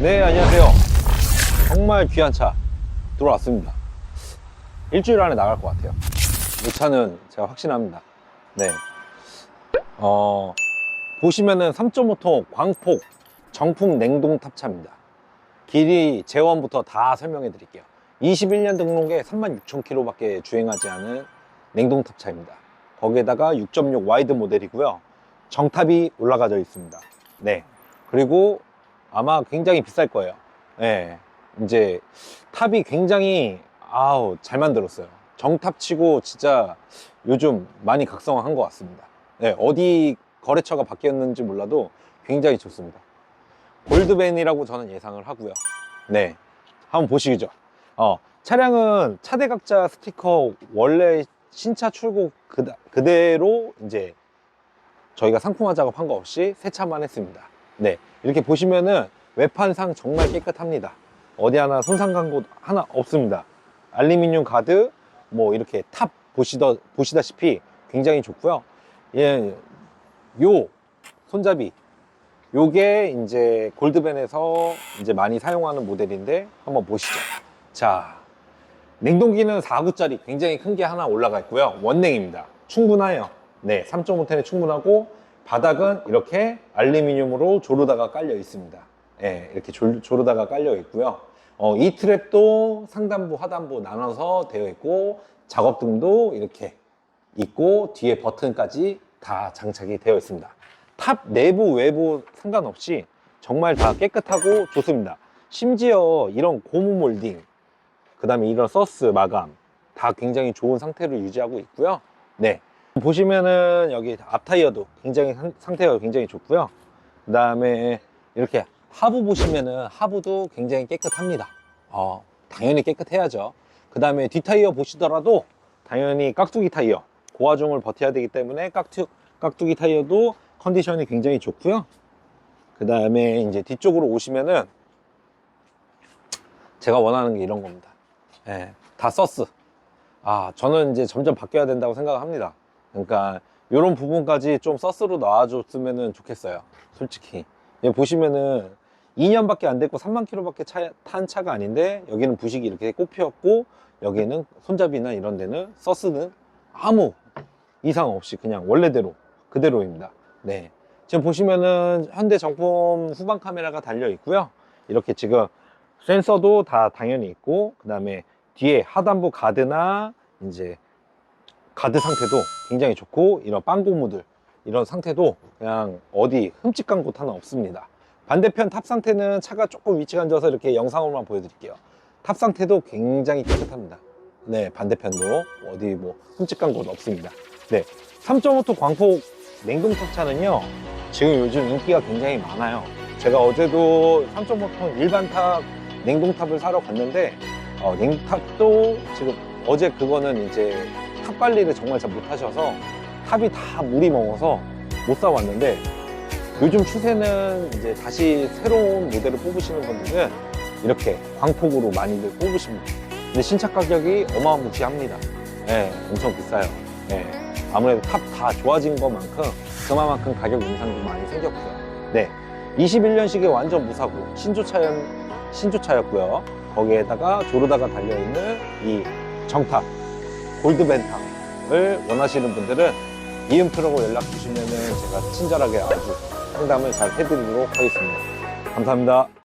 네, 안녕하세요. 정말 귀한 차 들어왔습니다. 일주일 안에 나갈 것 같아요. 이 차는 제가 확신합니다. 네. 어, 보시면은 3.5톤 광폭 정품 냉동 탑차입니다. 길이 재원부터 다 설명해 드릴게요. 21년 등록에 36,000km밖에 주행하지 않은 냉동 탑차입니다. 거기에다가 6.6 와이드 모델이고요. 정탑이 올라가져 있습니다. 네. 그리고 아마 굉장히 비쌀 거예요. 네. 이제 탑이 굉장히 아우 잘 만들었어요. 정탑 치고 진짜 요즘 많이 각성한 것 같습니다. 네, 어디 거래처가 바뀌었는지 몰라도 굉장히 좋습니다. 골드벤이라고 저는 예상을 하고요. 네, 한번 보시죠. 어, 차량은 차대각자 스티커 원래 신차 출고 그대로 이제 저희가 상품화 작업한 거 없이 세차만 했습니다. 네, 이렇게 보시면은 외판상 정말 깨끗합니다. 어디 하나 손상 간 곳 하나 없습니다. 알루미늄 가드, 뭐 이렇게 탑 보시다, 보시다시피 굉장히 좋고요. 예, 요 손잡이, 요게 이제 골드벤에서 이제 많이 사용하는 모델인데 한번 보시죠. 자, 냉동기는 4구짜리 굉장히 큰 게 하나 올라가 있고요. 원냉입니다. 충분해요. 네, 3.5톤에 충분하고 바닥은 이렇게 알루미늄으로 조르다가 깔려 있습니다. 네, 이렇게 조, 조르다가 깔려 있고요. 어, 이 트랩도 상단부, 하단부 나눠서 되어 있고 작업 등도 이렇게 있고 뒤에 버튼까지 다 장착이 되어 있습니다. 탑 내부 외부 상관없이 정말 다 깨끗하고 좋습니다. 심지어 이런 고무 몰딩, 그 다음에 이런 서스 마감 다 굉장히 좋은 상태로 유지하고 있고요. 네. 보시면은 여기 앞 타이어도 굉장히 상- 상태가 굉장히 좋고요. 그 다음에 이렇게 하부 보시면은 하부도 굉장히 깨끗합니다. 어, 당연히 깨끗해야죠. 그 다음에 뒷 타이어 보시더라도 당연히 깍두기 타이어 고화중을 버텨야 되기 때문에 깍두, 깍두기 타이어도 컨디션이 굉장히 좋고요. 그 다음에 이제 뒤쪽으로 오시면은 제가 원하는 게 이런 겁니다. 예, 다 서스. 아, 저는 이제 점점 바뀌어야 된다고 생각합니다. 그러니까 이런 부분까지 좀 서스로 나와줬으면 좋겠어요. 솔직히. 보시면은 2년밖에 안 됐고 3만 킬로밖에 차- 탄 차가 아닌데 여기는 부식이 이렇게 꼽혔고 여기는 손잡이나 이런 데는 서스는 아무 이상 없이 그냥 원래대로 그대로입니다. 네. 지금 보시면은 현대 정품 후방 카메라가 달려 있고요. 이렇게 지금 센서도 다 당연히 있고 그 다음에 뒤에 하단부 가드나 이제 가드 상태도 굉장히 좋고 이런 빵고무들 이런 상태도 그냥 어디 흠집한 곳 하나 없습니다. 반대편 탑 상태는 차가 조금 위치가 앉아서 이렇게 영상으로만 보여드릴게요. 탑 상태도 굉장히 깨끗합니다. 네 반대편도 어디 뭐 흠집한 곳 없습니다. 네 3.5톤 광폭 냉동 탑 차는요 지금 요즘 인기가 굉장히 많아요. 제가 어제도 3.5톤 일반 탑 냉동탑을 사러 갔는데 어, 냉탑도 지금 어제 그거는 이제 탑 관리를 정말 잘 못하셔서 탑이 다 물이 먹어서 못 사왔는데 요즘 추세는 이제 다시 새로운 모델을 뽑으시는 분들은 이렇게 광폭으로 많이들 뽑으십니다. 근데 신차 가격이 어마무시합니다. 예, 엄청 비싸요. 예, 아무래도 탑 다 좋아진 것만큼 그만큼 가격 인상도 많이 생겼고요. 네, 21년식의 완전 무사고 신조차연 신조차였고요. 거기에다가 조르다가 달려있는 이 정탑 골드벤탑을 원하시는 분들은 이음프로고 연락 주시면 제가 친절하게 아주 상담을 잘 해드리도록 하겠습니다. 감사합니다.